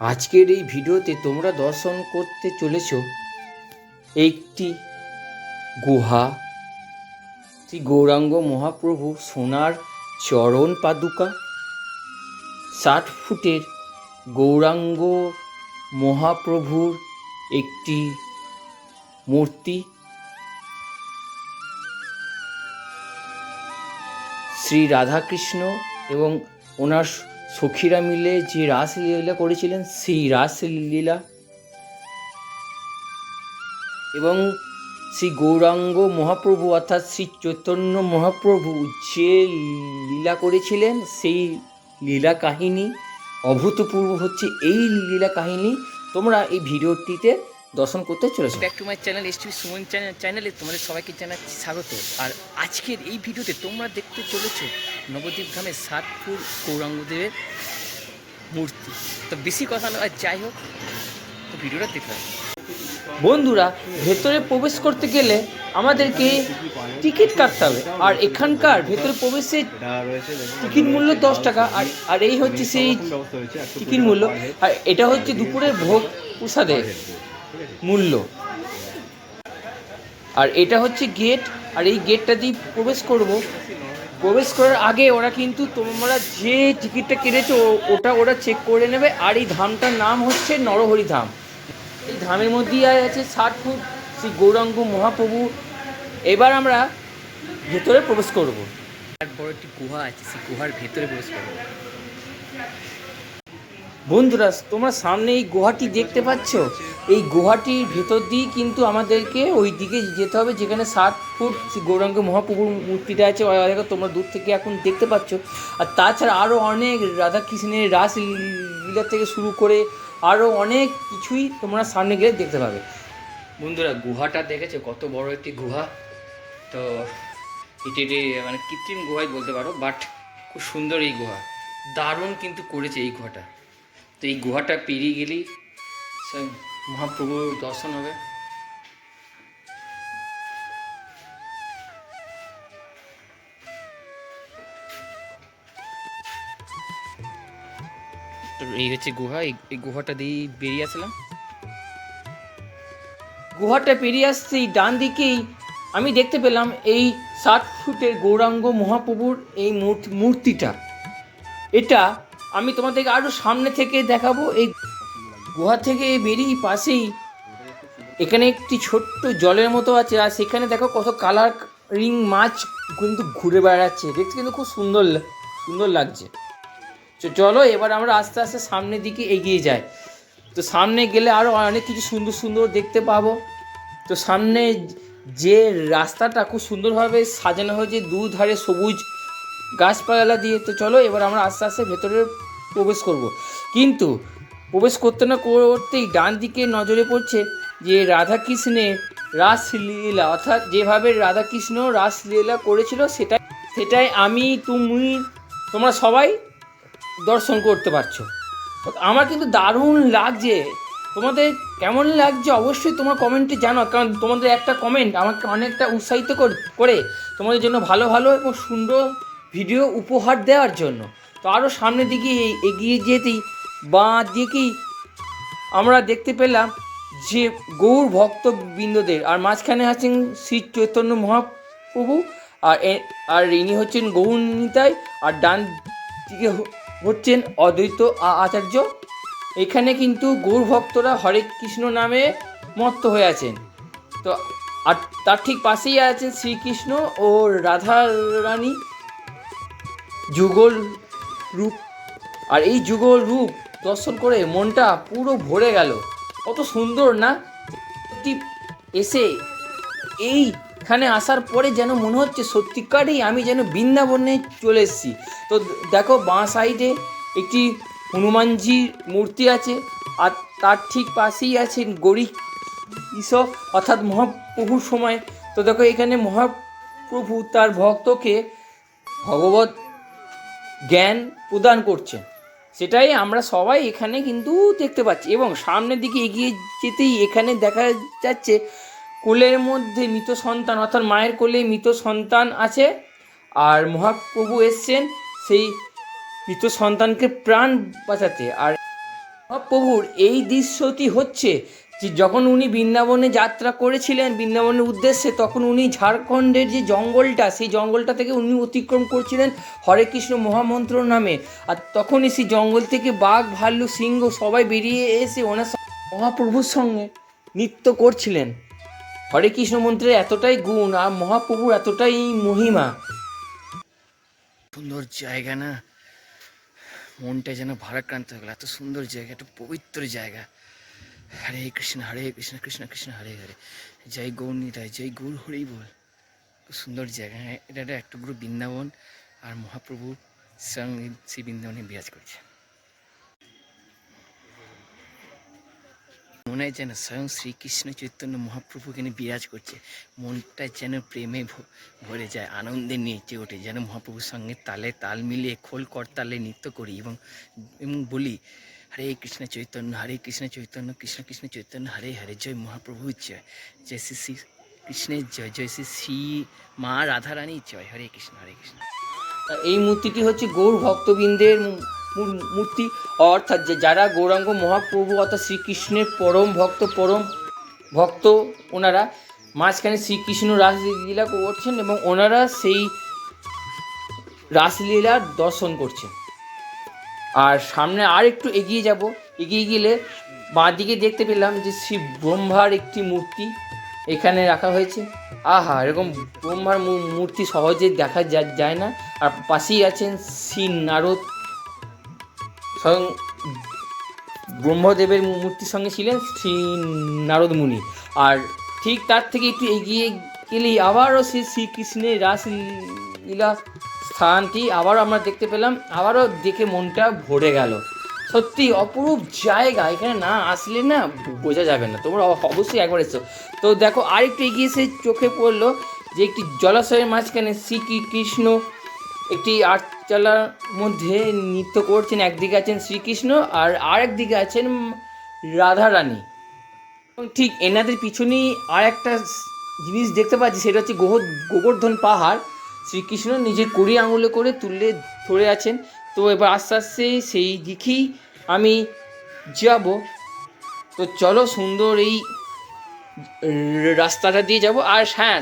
আজকের এই ভিডিওতে তোমরা দর্শন করতে চলেছ একটি গুহা। শ্রী গৌরাঙ্গ মহাপ্রভু সোনার চরণ পাদুকা, ষাট ফুটের গৌরাঙ্গ মহাপ্রভুর একটি মূর্তি। শ্রী রাধাকৃষ্ণ এবং ওনার সখীরা মিলে যে রাসলীলা করেছিলেন, সেই রাসলীলা। এবং শ্রী গৌরাঙ্গ মহাপ্রভু অর্থাৎ শ্রী চৈতন্য মহাপ্রভু যে লীলা করেছিলেন, সেই লীলা কাহিনী, অভূতপূর্ব হচ্ছে এই লীলা কাহিনী। তোমরা এই ভিডিওটিতে দর্শন করতে চলেছো। Back to my channel S TV Suman channel চ্যানেলে তোমাদের সবাইকে জানাচ্ছি স্বাগত। আর আজকের এই ভিডিওতে তোমরা দেখতে চলেছো নবদ্বীপ ধামের ফুট গৌরাঙ্গদেবের মূর্তি। তো বেশি কথা নয় যাই হোক তো ভিডিওটা হবে বন্ধুরা ভেতরে প্রবেশ করতে গেলে আমাদেরকে টিকিট কাটতে হবে। আর এখানকার ভেতরে প্রবেশের টিকিট মূল্য দশ টাকা। আর আর এই হচ্ছে সেই টিকিট মূল্য। আর এটা হচ্ছে দুপুরের ভোগ প্রসাদের। মূল্য। আর এটা হচ্ছে গেট আর এই গেটটা দিয়ে প্রবেশ করব। প্রবেশ করার আগে ওরা কিন্তু তোমরা যে টিকিটটা কেটেছো, ওটা ওরা চেক করে নেবে। আর এই ধামটার নাম হচ্ছে নরহরি ধাম। এই ধামের মধ্যেই আছে ষাট ফুট শ্রী গৌরাঙ্গ মহাপ্রভু। এবার আমরা ভেতরে প্রবেশ করব। বড় একটি গুহা আছে, সেই গুহার ভেতরে প্রবেশ করব। বন্ধুরা, তোমরা সামনে এই গুহাটি দেখতে পাচ্ছ? এই গুহাটির ভেতর দিয়ে কিন্তু আমাদেরকে ওই দিকে যেতে হবে, যেখানে ষাট ফুট গৌরাঙ্গ মহাপ্রভুর মূর্তিটা আছে। তোমরা দূর থেকে এখন দেখতে পাচ্ছ। আর তাছাড়া আরও অনেক রাধাকৃষ্ণের রাস লীলা থেকে শুরু করে আরও অনেক কিছুই তোমরা সামনে গেলে দেখতে পাবে। বন্ধুরা, গুহাটা দেখেছ? কত বড় একটি গুহা। তো এটি মানে কৃত্রিম গুহাই বলতে পারো বাট খুব সুন্দর এই গুহা। দারুণ কিন্তু করেছে এই গুহাটা। তো এই গুহাটা পেরিয়ে গেলেই মহাপ্রভুর দর্শন হবে। এই হচ্ছে গুহা, এই গুহাটা দিয়ে বেরিয়ে আসলাম। গুহাটা পেরিয়ে আসতেই ডান দিকেই আমি দেখতে পেলাম এই ষাট ফুটের গৌরাঙ্গ মহাপ্রভুর এই মূর্তিটা। এটা আমি তোমাদেরকে আরও সামনে থেকে দেখাবো, এই গুহা থেকে বেরিয়ে পাশেই এখানে একটি ছোট্ট জলের মতো আছে, আর সেখানে দেখো কত কালার রিং মাছ কিন্তু ঘুরে বেড়াচ্ছে। দেখতে কিন্তু খুব সুন্দর সুন্দর লাগছে। তো চলো এবার আমরা আস্তে আস্তে সামনের দিকে এগিয়ে যাই। তো সামনে গেলে আরও অনেক কিছু সুন্দর সুন্দর দেখতে পাবো। তো সামনে যে রাস্তাটা খুব সুন্দরভাবে সাজানো হয়েছে, দুধারে সবুজ গাছপালা দিয়ে তো চলো, এবার আমরা আস্তে আস্তে ভেতরে প্রবেশ করব। কিন্তু প্রবেশ করতে না করতেই ডান দিকে নজরে পড়ছে যে রাধাকৃষ্ণের রাসলীলা, অর্থাৎ যেভাবে রাধাকৃষ্ণ রাসলীলা করেছিল সেটাই সেটাই আমি, তুমি, তোমরা সবাই দর্শন করতে পারছ। আমার কিন্তু দারুণ লাগছে। তোমাদের কেমন লাগছে অবশ্যই তোমার কমেন্টে জানো কারণ তোমাদের একটা কমেন্ট আমাকে অনেকটা উৎসাহিত করে তোমাদের জন্য ভালো ভালো এবং সুন্দর ভিডিও উপহার দেওয়ার জন্য। তো আরও সামনের দিকে এগিয়ে যেতেই, বাঁ দিকেই আমরা দেখতে পেলাম যে গৌর ভক্তবৃন্দদের, আর মাঝখানে আছেন শ্রী চৈতন্য মহাপ্রভু, আর আর ইনি হচ্ছেন গৌর নিতাই, আর ডান দিকে হচ্ছেন অদ্বৈত আচার্য। এখানে কিন্তু গৌর ভক্তরা হরে কৃষ্ণ নামে মত্ত হয়ে আছেন। তো, আর তার ঠিক পাশেই আছেন শ্রীকৃষ্ণ ও রাধা রানী যুগল রূপ। আর এই যুগল রূপ দর্শন করে মনটা পুরো ভরে গেল। কত সুন্দর না? এসে এইখানে আসার পরে যেন মনে হচ্ছে সত্যিকারই আমি যেন বৃন্দাবনে চলে এসেছি। তো দেখো বাঁ সাইডে একটি হনুমানজির মূর্তি আছে, আর তার ঠিক পাশেই আছেন গরিব ঈশ্বর অর্থাৎ মহাপ্রভুর সময়। তো দেখো এখানে মহাপ্রভু তার ভক্তকে ভগবত জ্ঞান প্রদান করছেন সেটাই আমরা সবাই এখানে কিন্তু দেখতে পাচ্ছি। এবং সামনের দিকে এগিয়ে যেতেই এখানে দেখা যাচ্ছে, কোলের মধ্যে মৃত সন্তান, অর্থাৎ মায়ের কোলে মৃত সন্তান আছে। আর মহাপ্রভু এসছেন সেই মৃত সন্তানকে প্রাণ বাঁচাতে। আর মহাপ্রভুর এই দৃশ্যটি হচ্ছে যে যখন উনি বৃন্দাবনে যাত্রা করেছিলেন, বৃন্দাবনের উদ্দেশ্যে তখন উনি ঝাড়খণ্ডের যে জঙ্গলটা, সেই জঙ্গলটা থেকে উনি অতিক্রম করছিলেন হরে কৃষ্ণ মহামন্ত্র নামে। আর তখনই সেই জঙ্গল থেকে বাঘ ভাল্লু সিংহ সবাই বেরিয়ে এসে ওনার মহাপ্রভুর সঙ্গে নৃত্য করছিলেন। হরে কৃষ্ণ মন্ত্রের এতটাই গুণ আর মহাপ্রভুর এতটাই মহিমা। সুন্দর জায়গা না? মনটা যেন ভারাক্রান্ত হয়ে গেল। এত সুন্দর জায়গা, এত পবিত্র জায়গা। হরে কৃষ্ণ হরে কৃষ্ণ কৃষ্ণ কৃষ্ণ, হরে হরে। জয় গৌর নিতাই জয় গৌর হরেই বল। সুন্দর জায়গা। হ্যাঁ এটা একটা একটু গুরু বৃন্দাবন আর মহাপ্রভু শ্রী বৃন্দাবনে বিরাজ করছে। মনে হয় যেন স্বয়ং শ্রীকৃষ্ণ চৈতন্য মহাপ্রভু এখানে বিরাজ করছে। মনটা যেন প্রেমে ভরে যায়, আনন্দে নেচে ওঠে, যেন মহাপ্রভুর সঙ্গে তালে তাল মিলিয়ে খোল করতালে নৃত্য করি এবং বলি হরে কৃষ্ণ চৈতন্য হরে কৃষ্ণ চৈতন্য কৃষ্ণ কৃষ্ণ চৈতন্য হরে হরে জয় মহাপ্রভু জয় জয় শ্রী শ্রী কৃষ্ণের জয় জয় শ্রী শ্রী মা রাধারানীর জয় হরে কৃষ্ণ হরে কৃষ্ণ এই মূর্তিটি হচ্ছে গৌর ভক্তবৃন্দের মূর্তি। অর্থাৎ যে যারা গৌরাঙ্গ মহাপ্রভু অর্থাৎ শ্রীকৃষ্ণের পরম ভক্ত পরম ভক্ত, ওনারা মাঝখানে শ্রীকৃষ্ণ রাসলীলা করছেন এবং ওনারা সেই রাসলীলার দর্শন করছেন। আর সামনে আর একটু এগিয়ে যাব। এগিয়ে গেলে বাঁ দিকে দেখতে পেলাম যে শ্রী ব্রহ্মার একটি মূর্তি এখানে রাখা হয়েছে। আহা, এরকম ব্রহ্মার মূর্তি সহজে দেখা যায় না। আর পাশেই আছেন শ্রী নারদ। স্বয়ং ব্রহ্মদেবের মূর্তির সঙ্গে ছিলেন শ্রী নারদ মুনি। আর ঠিক তার থেকে একটু এগিয়ে গেলেই আবারও সেই শ্রীকৃষ্ণের রাসলীলা স্থানটি আবারও আমরা দেখতে পেলাম, আবারও দেখে মনটা ভরে গেল। সত্যি অপরূপ জায়গা, এখানে না আসলে না বোঝা যাবে না, তোমরা অবশ্যই একবার এসো। তো দেখো, আরেকটু এগিয়ে এসে চোখে পড়ল যে একটি জলাশয়ের মাঝখানে শ্রীকৃষ্ণ একটি আটচালার মধ্যে নৃত্য করছেন, একদিকে আছেন শ্রীকৃষ্ণ আর আরেকদিকে আছেন রাধারানী। এবং ঠিক এনাদের পিছনেই আর একটা জিনিস দেখতে পাচ্ছি, সেটা হচ্ছে গোহ গোবর্ধন পাহাড়। শ্রীকৃষ্ণ নিজের কুড়ি আঙুলে করে তুলে ধরে আছেন। তো এবার আস্তে আস্তে সেই দিকেই আমি যাব। তো চলো সুন্দর এই রাস্তাটা দিয়ে যাব। আর হ্যাঁ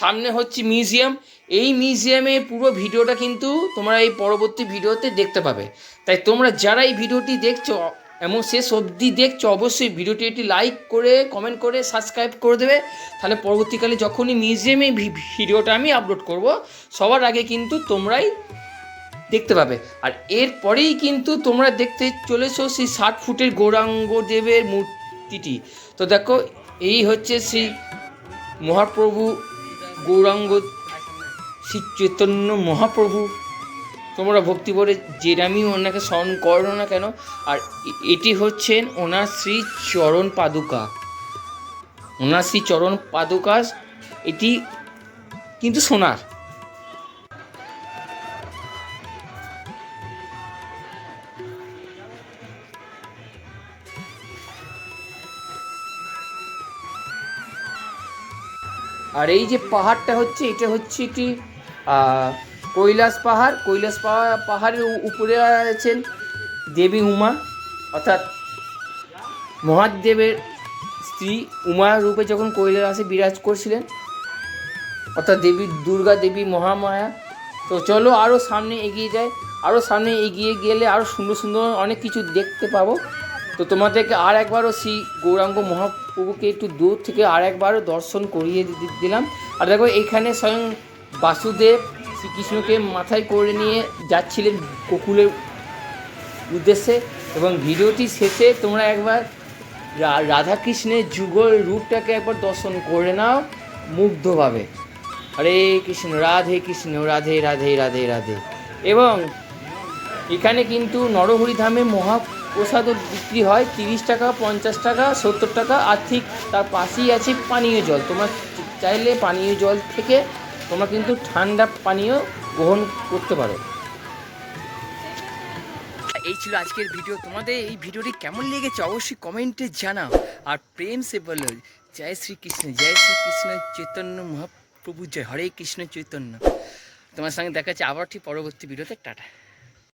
সামনে হচ্ছে মিউজিয়াম। এই মিউজিয়ামে পুরো ভিডিওটা কিন্তু তোমরা এই পরবর্তী ভিডিওতে দেখতে পাবে। তাই তোমরা যারা এই ভিডিওটি দেখছ এমন শেষ অবধি দেখছ, অবশ্যই ভিডিওটি একটি লাইক করে কমেন্ট করে সাবস্ক্রাইব করে দেবে। তাহলে পরবর্তীকালে যখনই মিউজিয়ামে ভিডিওটা আমি আপলোড করব, সবার আগে কিন্তু তোমরাই দেখতে পাবে। আর এরপরেই কিন্তু তোমরা দেখতে চলেছো সেই ষাট ফুটের গৌরাঙ্গ দেবের মূর্তিটি। তো দেখো, এই হচ্ছে সেই মহাপ্রভু গৌরাঙ্গ শ্রী চৈতন্য মহাপ্রভু। তোমরা ভক্তি করে যেরামই ওনাকে স্মরণ করো না কেন, আর এটি হচ্ছেন ওনার শ্রী চরণ পাদুকা। ওনার শ্রী চরণ পাদুকা এটি কিন্তু সোনার। আর এই যে পাহাড়টা হচ্ছে, এটা হচ্ছে একটি কৈলাস পাহাড় কৈলাস পাহাড় পাহাড়ের উপরে আছেন দেবী উমা, অর্থাৎ মহাদেবের স্ত্রী উমা রূপে যখন কৈলাসে বিরাজ করছিলেন, অর্থাৎ দেবী, দুর্গা দেবী মহামায়া, তো চলো আরও সামনে এগিয়ে যায় আরও সামনে এগিয়ে গেলে আরও সুন্দর সুন্দর অনেক কিছু দেখতে পাবো। তো তোমাদেরকে আর একবারও শ্রী গৌরাঙ্গ মহাপ্রভুকে একটু দূর থেকে আর একবারও দর্শন করিয়ে দিলাম। আর দেখো এখানে স্বয়ং বাসুদেব শ্রীকৃষ্ণকে মাথায় করে নিয়ে যাচ্ছিলেন গোকুলের উদ্দেশ্যে এবং ভিডিওটি শেষে তোমরা একবার রাধাকৃষ্ণের যুগল রূপটাকে একবার দর্শন করে নাও মুগ্ধভাবে। হরে কৃষ্ণ, রাধে কৃষ্ণ, রাধে রাধে রাধে রাধে। এবং এখানে কিন্তু নরহরি ধামে মহাপ্রসাদও বিক্রি হয়, তিরিশ টাকা, পঞ্চাশ টাকা, সত্তর টাকা, আর ঠিক তার পাশেই আছে পানীয় জল। তোমার চাইলে পানীয় জল থেকে তোমরা কিন্তু ঠান্ডা পানীয় গ্রহণ করতে পারো। এই ছিল আজকের ভিডিও। তোমাদের এই ভিডিওটি কেমন লেগেছে অবশ্যই কমেন্টে জানাও। আর প্রেম সে বল, জয় শ্রীকৃষ্ণ জয় শ্রীকৃষ্ণ চৈতন্য মহাপ্রভু, জয় হরে কৃষ্ণ চৈতন্য। তোমার সঙ্গে দেখা যাচ্ছে আবার ঠিক পরবর্তী ভিডিওতে। টাটা।